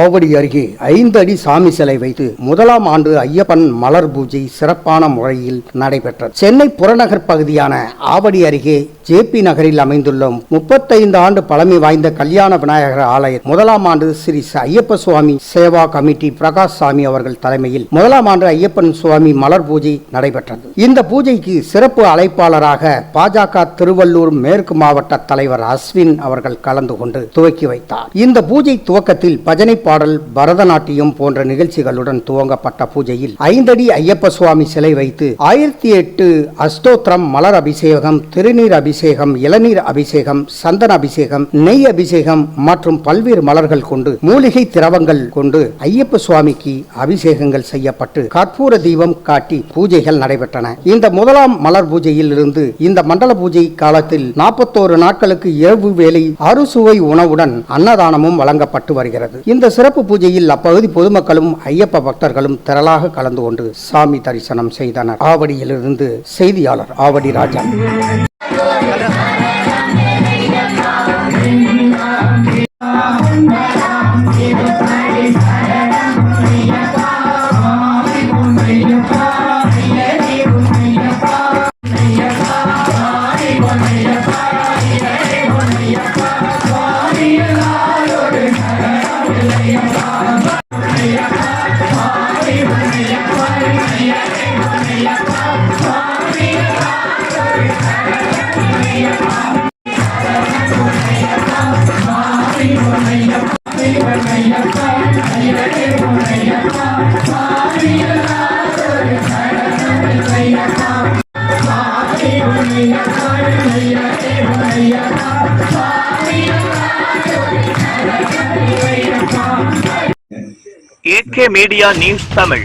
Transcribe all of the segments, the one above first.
ஆவடி அருகே ஐந்து அடி சாமி சிலை வைத்து முதலாம் ஆண்டு ஐயப்பன் மலர் பூஜை சிறப்பான முறையில் நடைபெற்றது. சென்னை புறநகர் பகுதியான ஆவடி அருகே ஜே பி நகரில் அமைந்துள்ள முப்பத்தைந்து ஆண்டு பழமை வாய்ந்த கல்யாண விநாயகர் ஆலய முதலாம் ஆண்டு ஸ்ரீ ஐயப்ப சுவாமி சேவா கமிட்டி பிரகாஷ் சாமி அவர்கள் தலைமையில் முதலாம் ஆண்டு ஐயப்பன் சுவாமி மலர் பூஜை நடைபெற்றது. இந்த பூஜைக்கு சிறப்பு அழைப்பாளராக பாஜக திருவள்ளூர் மேற்கு மாவட்ட தலைவர் அஸ்வின் அவர்கள் கலந்து கொண்டு துவக்கி வைத்தார். இந்த பூஜை துவக்கத்தில் பஜனை பாடல் பரதநாட்டியம் போன்ற நிகழ்ச்சிகளுடன் துவங்கப்பட்ட பூஜையில் ஐந்தடி ஐயப்ப சுவாமி சிலை வைத்து ஆயிரத்தி எட்டு அஷ்டோத்திரம் மலர் அபிஷேகம் திருநீர் அபிஷேகம் இளநீர் அபிஷேகம் சந்தன அபிஷேகம் நெய் அபிஷேகம் மற்றும் பல்வேறு மலர்கள் கொண்டு மூலிகை திரவங்கள் கொண்டு ஐயப்ப சுவாமிக்கு அபிஷேகங்கள் செய்யப்பட்டு கற்பூர தீபம் காட்டி பூஜைகள் நடைபெற்றன. இந்த முதலாம் மலர் பூஜையில் இருந்து இந்த மண்டல பூஜை காலத்தில் நாற்பத்தோரு நாட்களுக்கு இரவு வேலை அறுசுவை உணவுடன் அன்னதானமும் வழங்கப்பட்டு வருகிறது. இந்த சிறப்பு பூஜையில் அப்பகுதி பொதுமக்களும் ஐயப்ப பக்தர்களும் திரளாக கலந்து கொண்டு சாமி தரிசனம் செய்தனர். ஆவடியிலிருந்து செய்தியாளர் Avadi Raja. AK media news Tamil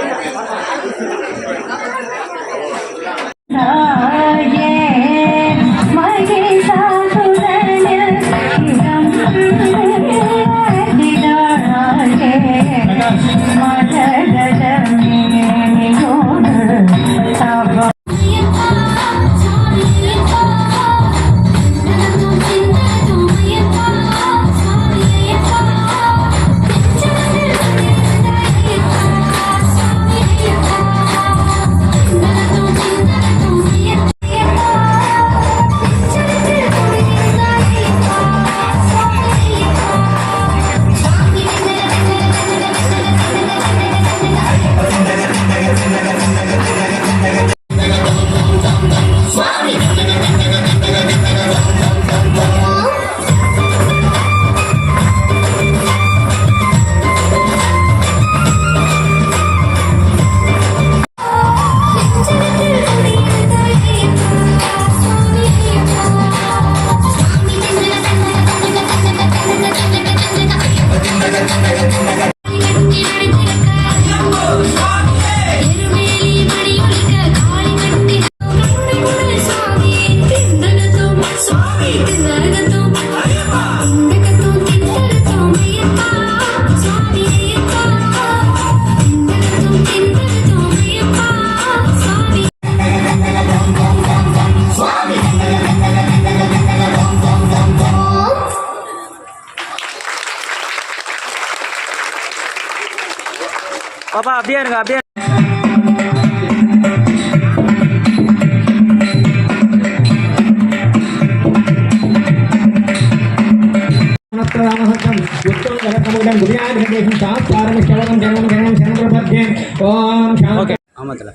பாப்பா அப்படியே இருங்க அப்படியே ஓகே. ஆமாத்துல